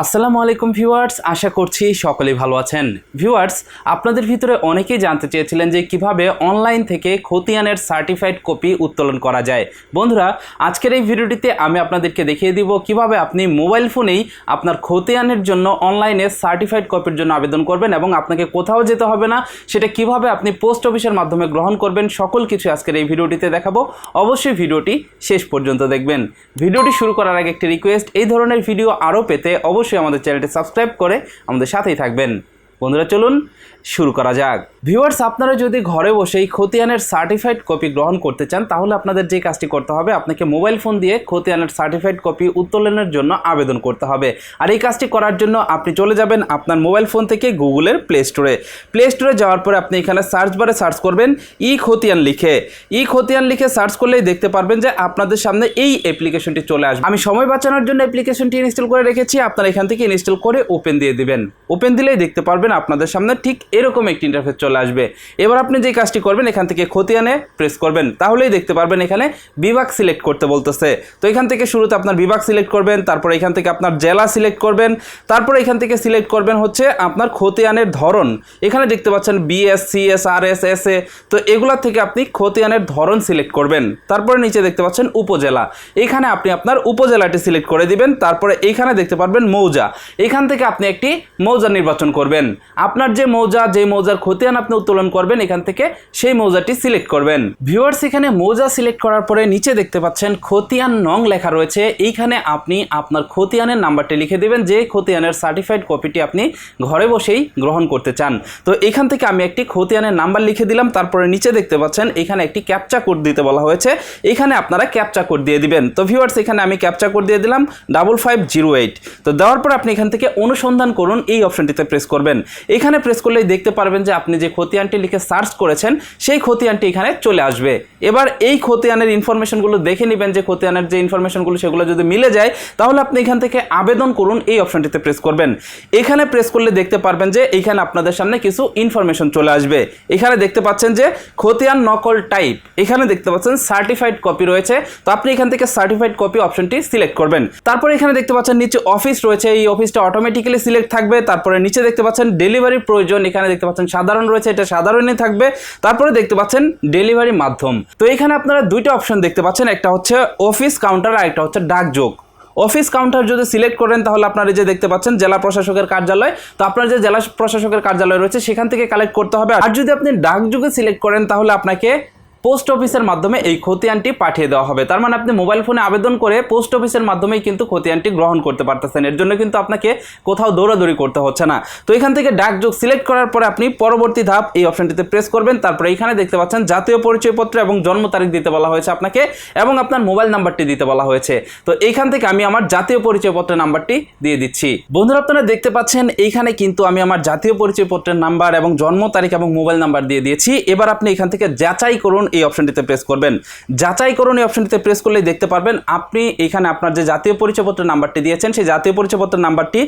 আসসালামু আলাইকুম ভিউয়ার্স, আশা করছি সকলেই ভালো আছেন। ভিউয়ার্স, আপনাদের ভিতরে অনেকেই জানতে চেয়েছিলেন যে কীভাবে অনলাইন থেকে খতিয়ানের সার্টিফাইড কপি উত্তোলন করা যায়। বন্ধুরা, আজকের এই ভিডিওটিতে আমি আপনাদেরকে দেখিয়ে দিব কীভাবে আপনি মোবাইল ফোনেই আপনার খতিয়ানের জন্য অনলাইনে সার্টিফাইড কপির জন্য আবেদন করবেন এবং আপনাকে কোথাও যেতে হবে না, সেটা কীভাবে আপনি পোস্ট অফিসের মাধ্যমে গ্রহণ করবেন, সকল কিছু আজকের এই ভিডিওটিতে দেখাবো। অবশ্যই ভিডিওটি শেষ পর্যন্ত দেখবেন। ভিডিওটি শুরু করার আগে একটি রিকোয়েস্ট এই ধরনের ভিডিও আরও পেতে অবশ্যই আমাদের চ্যানেলটি সাবস্ক্রাইব করে আমাদের সাথেই থাকবেন। বন্ধুরা চলুন শুরু করা যাক। ভিউয়ার্স, আপনারা যদি ঘরে বসেই খতিয়ানের সার্টিফাইড কপি গ্রহণ করতে চান, তাহলে আপনাদের যে কাজটি করতে হবে, আপনাকে মোবাইল ফোন দিয়ে খতিয়ানের সার্টিফাইড কপি উত্তোলনের জন্য আবেদন করতে হবে। আর এই কাজটি করার জন্য আপনি চলে যাবেন আপনার মোবাইল ফোন থেকে গুগলের প্লে স্টোরে প্লে স্টোরে যাওয়ার পরে আপনি এখানে সার্চ বারে সার্চ করবেন ই খতিয়ান লিখে। ই খতিয়ান লিখে সার্চ করলেই দেখতে পারবেন যে আপনাদের সামনে এই অ্যাপ্লিকেশনটি চলে আসবে। আমি সময় বাঁচানোর জন্য অ্যাপ্লিকেশনটি ইনস্টল করে রেখেছি, আপনারা এখান থেকে ইনস্টল করে ওপেন দিয়ে দিবেন। ওপেন দিলেই দেখতে পারবেন আপনাদের সামনে ঠিক এরকম একটি ইন্টারফেস চলে আসবে। এবার আপনি যে কাজটি করবেন, এখান থেকে খতিয়ানে প্রেস করবেন। তাহলেই দেখতে পারবেন এখানে বিভাগ সিলেক্ট করতে বলতেছে। তো এখান থেকে শুরুতে আপনার বিভাগ সিলেক্ট করবেন, তারপর এখান থেকে আপনার জেলা সিলেক্ট করবেন, তারপর এখান থেকে সিলেক্ট করবেন হচ্ছে আপনার খতিয়ানের ধরন। এখানে দেখতে পাচ্ছেন বিএস সিএস আর এস এস এ তো এগুলা থেকে আপনি খতিয়ানের ধরন সিলেক্ট করবেন। তারপরে নিচে দেখতে পাচ্ছেন উপজেলা। এখানে আপনি আপনার উপজেলাটি সিলেক্ট করে দিবেন, তারপরে এইখানে দেখতে পারবেন মৌজা। এখান থেকে আপনি একটি মৌজা নির্বাচন করবেন। আপনার যে মৌজা যে মৌজার খতিয়ান আপনি উত্তোলন করবেন, এখান থেকে সেই মৌজাটি সিলেক্ট করবেন। ভিউয়ার্স, এখানে মৌজা সিলেক্ট করার পরে নিচে দেখতে পাচ্ছেন খতিয়ান নং লেখা রয়েছে। এইখানে আপনি আপনার খতিয়ানের নাম্বারটি লিখে দেবেন, যে খতিয়ানের সার্টিফাইড কপিটি আপনি ঘরে বসেই গ্রহণ করতে চান। তো এখান থেকে আমি একটি খতিয়ানের নাম্বার লিখে দিলাম, তারপরে নিচে দেখতে পাচ্ছেন এখানে একটি ক্যাপচা কোড দিতে বলা হয়েছে। এখানে আপনারা ক্যাপচা কোড দিয়ে দিবেন। তো ভিউয়ার্স, এখানে আমি ক্যাপচা কোড দিয়ে দিলাম ডাবল ফাইভ জিরো এইট তো দেওয়ার পর আপনি এখান থেকে অনুসন্ধান করুন, এই অপশনটিতে প্রেস করবেন। এখানে প্রেস করলেই দেখতে পারবেন যে আপনি যে খতিয়ানটি লিখে সার্চ করেছেন, সেই খতিয়ানটি এখানে চলে আসবে। এবার এই খতিয়ানের ইনফরমেশনগুলো দেখে নেবেন যে খতিয়ানের যে ইনফরমেশনগুলো, সেগুলো যদি মিলে যায়, তাহলে আপনি এখান থেকে আবেদন করুন এই অপশনটিতে প্রেস করবেন। এখানে প্রেস করলে দেখতে পারবেন যে এখানে আপনাদের সামনে কিছু ইনফরমেশন চলে আসবে। এখানে দেখতে পাচ্ছেন যে খতিয়ান নকল টাইপ, এখানে দেখতে পাচ্ছেন সার্টিফাইড কপি রয়েছে। তো আপনি এখান থেকে সার্টিফাইড কপি অপশনটি সিলেক্ট করবেন। তারপরে এখানে দেখতে পাচ্ছেন নিচে অফিস রয়েছে, এই অফিসটা অটোমেটিক্যালি সিলেক্ট থাকবে। তারপরে নিচে দেখতে পাচ্ছেন ডেলিভারি প্রয়োজন, এখানে দেখতে পাচ্ছেন সাধারণ রয়েছে, এটা সাধারণই থাকবে। তারপরে দেখতে পাচ্ছেন ডেলিভারি মাধ্যম। তো এখানে আপনারা দুইটা অপশন দেখতে পাচ্ছেন, একটা হচ্ছে অফিস কাউন্টার আর একটা হচ্ছে ডাকযোগ। অফিস কাউন্টার যদি সিলেক্ট করেন, তাহলে আপনারা যে দেখতে পাচ্ছেন জেলা প্রশাসকের কার্যালয়। তো আপনার যে জেলা প্রশাসকের কার্যালয় রয়েছে, সেখান থেকে কালেক্ট করতে হবে। আর যদি আপনি ডাকযোগে সিলেক্ট করেন, তাহলে আপনাকে পোস্ট অফিসের মাধ্যমে এই খতিয়ানটি পাঠিয়ে দেওয়া হবে। তার মানে আপনি মোবাইল ফোনে আবেদন করে পোস্ট অফিসের মাধ্যমেই কিন্তু খতিয়ানটি গ্রহণ করতে পারতেছেন। এর জন্য কিন্তু আপনাকে কোথাও দৌড়াদৌড়ি করতে হচ্ছে না। তো এখান থেকে ডাকযোগ সিলেক্ট করার পরে আপনি পরবর্তী ধাপ এই অপশনটিতে প্রেস করবেন। তারপরে এখানে দেখতে পাচ্ছেন জাতীয় পরিচয়পত্র এবং জন্ম তারিখ দিতে বলা হয়েছে আপনাকে এবং আপনার মোবাইল নাম্বারটি দিতে বলা হয়েছে। তো এইখান থেকে আমি আমার জাতীয় পরিচয়পত্রের নাম্বারটি দিয়ে দিচ্ছি। বন্ধুরা, আপনারা দেখতে পাচ্ছেন এইখানে কিন্তু আমি আমার জাতীয় পরিচয়পত্রের নাম্বার এবং জন্ম তারিখ এবং মোবাইল নাম্বার দিয়ে দিয়েছি। এবার আপনি এখান থেকে যাচাই করুন এই অপশনটিতে প্রেস করবেন। যাচাই করুন এই অপশনটিতে প্রেস করলেই দেখতে পারবেন, আপনি এখানে আপনার যে জাতীয় পরিচয়পত্রের নাম্বারটি দিয়েছেন, সেই জাতীয় পরিচয়পত্র নাম্বারটি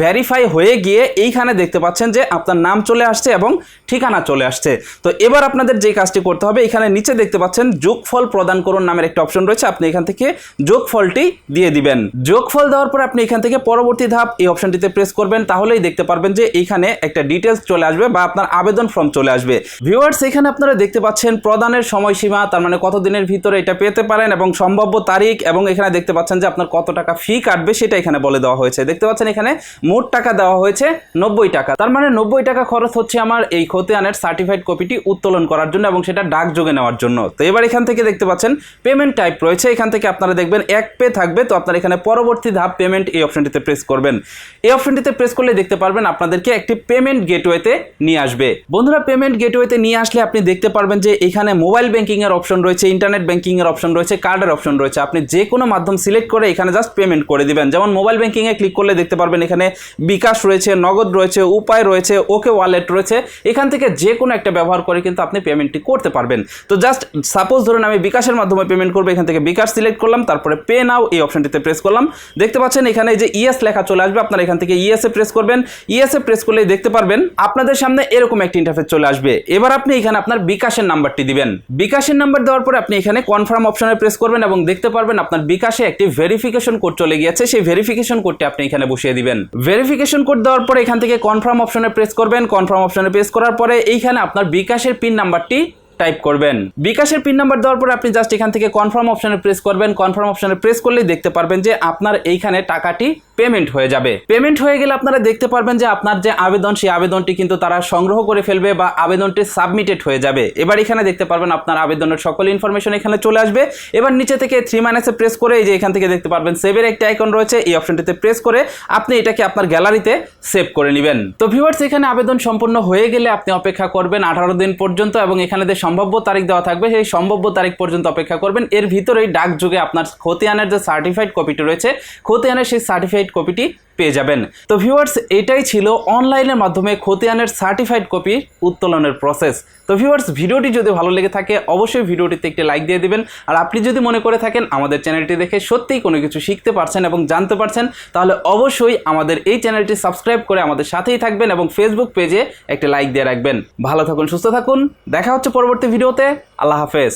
ভেরিফাই হয়ে গিয়ে এইখানে দেখতে পাচ্ছেন যে আপনার নাম চলে আসছে এবং ঠিকানা চলে আসছে। তো এবার আপনাদের যে কাজটি করতে হবে, এখানে নিচে দেখতে পাচ্ছেন যোগফল প্রদান করুন নামের একটা অপশন রয়েছে, আপনি এখান থেকে যোগফলটি দিয়ে দিবেন। যোগফল দেওয়ার পর আপনি এখান থেকে পরবর্তী ধাপ এই অপশনটিতে প্রেস করবেন, তাহলেই দেখতে পারবেন যে এইখানে একটা ডিটেলস চলে আসবে বা আপনার আবেদন ফর্ম চলে আসবে। ভিউয়ার্স এখানে আপনারা দেখতে পাচ্ছেন প্রদানের সময়সীমা, তার মানে কত দিনের ভিতরে এটা পেতে পারেন এবং সম্ভাব্য তারিখ এবং এখানে দেখতে পাচ্ছেন যে আপনার কত টাকা ফি কাটবে সেটা এখানে বলে দেওয়া হয়েছে। দেখতে পাচ্ছেন এখানে মোট টাকা দেওয়া হয়েছে নব্বই টাকা। তার মানে নব্বই টাকা খরচ হচ্ছে আমার এই খতিয়ানের সার্টিফাইড কপিটি উত্তোলন করার জন্য এবং সেটা ডাক যোগে নেওয়ার জন্য। তো এবার এখান থেকে দেখতে পাচ্ছেন পেমেন্ট টাইপ রয়েছে। এখান থেকে আপনারা দেখবেন এক পে থাকবে। তো আপনার এখানে পরবর্তী ধাপ পেমেন্ট এই অপশনটিতে প্রেস করবেন। এই অপশনটিতে প্রেস করলে দেখতে পারবেন আপনাদেরকে একটি পেমেন্ট গেটওয়েতে নিয়ে আসবে। বন্ধুরা পেমেন্ট গেটওয়েতে নিয়ে আসলে আপনি দেখতে পারবেন যে এখানে মোবাইল ব্যাংকিং এর অপশন রয়েছে, ইন্টারনেট ব্যাংকিং এর অপশন রয়েছে, কার্ডের অপশন রয়েছে। আপনি যে কোনো মাধ্যম সিলেক্ট করে এখানে জাস্ট পেমেন্ট করে দিবেন। যেমন মোবাইল ব্যাংকিং এ ক্লিক করলে দেখতে পারবেন এখানে বিকাশ রয়েছে, নগদ রয়েছে, উপায় রয়েছে, ওকে ওয়ালেট রয়েছে। এখান থেকে যে কোনো একটা ব্যবহার করে কিন্তু আপনি পেমেন্টটি করতে পারবেন। তো জাস্ট সাপোজ ধরুন আমি বিকাশের মাধ্যমে পেমেন্ট করব, এখান থেকে বিকাশ সিলেক্ট করলাম, তারপরে পে নাও এই অপশনটিতে প্রেস করলাম। দেখতে পাচ্ছেন এখানে যে ইএস লেখা চলে আসবে, আপনারা এখান থেকে ইএস এ প্রেস করবেন। ইএস এ প্রেস করলেই দেখতে পারবেন, আপনাদের সামনে এরকম একটি ইন্টারফেস চলে আসবে। এবার আপনি এখানে আপনার বিকাশের নাম্বারটি দিবেন। বিকাশের নাম্বার দেওয়ার পরে আপনি এখানে কনফার্ম অপশনে প্রেস করবেন এবং দেখতে পারবেন আপনার বিকাশে একটি ভেরিফিকেশন কোড চলে গিয়েছে। সেই ভেরিফিকেশন কোডটি আপনি এখানে বসিয়ে দিবেন। ভেরিফিকেশন কোড দেওয়ার পরে এখান থেকে কনফার্ম অপশনে প্রেস করবেন। কনফার্ম অপশনে প্রেস করার পরে এইখানে আপনার বিকাশের পিন নাম্বারটি টাইপ করবেন। বিকাশের পিন নাম্বার দেওয়ার পরে আপনি জাস্ট এখান থেকে কনফার্ম অপশনে প্রেস করবেন। কনফার্ম অপশনে প্রেস করলেই দেখতে পারবেন যে আপনার এইখানে টাকাটি পেমেন্ট হয়ে যাবে। পেমেন্ট হয়ে গেলে আপনারা দেখতে পারবেন যে আপনার যে আবেদন, সেই আবেদনটি কিন্তু তারা সংগ্রহ করে ফেলবে বা আবেদনটি সাবমিটেড হয়ে যাবে। এবার এখানে দেখতে পারবেন আপনার আবেদনের সকল ইনফরমেশন এখানে চলে আসবে। এবার নিচে থেকে থ্রি মাইনাসে প্রেস করে এই যে এখান থেকে দেখতে পারবেন সেভের একটা আইকন রয়েছে। এই অপশনটিতে প্রেস করে আপনি এটাকে আপনার গ্যালারিতে সেভ করে নেবেন। তো ভিউয়ার্স এখানে আবেদন সম্পূর্ণ হয়ে গেলে আপনি অপেক্ষা করবেন আঠারো দিন পর্যন্ত এবং এখানে যে সম্ভাব্য তারিখ দেওয়া থাকবে, সেই সম্ভাব্য তারিখ পর্যন্ত অপেক্ষা করবেন। এর ভিতরেই ডাক যুগে আপনার খতিয়ানের যে সার্টিফাইড কপিটি রয়েছে, খতিয়ানের সেই সার্টিফাইড কপিটি পেয়ে যাবেন। তো ভিউয়ার্স এটাই ছিল অনলাইনের মাধ্যমে খতিয়ানের সার্টিফাইড কপি উত্তোলনের প্রসেস তো ভিউয়ার্স ভিডিওটি যদি ভালো লেগে থাকে, অবশ্যই ভিডিওটিতে একটি লাইক দিয়ে দিবেন। আর আপনি যদি মনে করে থাকেন আমাদের চ্যানেলটি দেখে সত্যিই কোনো কিছু শিখতে পারছেন এবং জানতে পারছেন, তাহলে অবশ্যই আমাদের এই চ্যানেলটি সাবস্ক্রাইব করে আমাদের সাথেই থাকবেন এবং ফেসবুক পেজে একটি লাইক দিয়ে রাখবেন। ভালো থাকুন, সুস্থ থাকুন। দেখা হচ্ছে পরবর্তী ভিডিওতে আল্লাহ হাফেজ।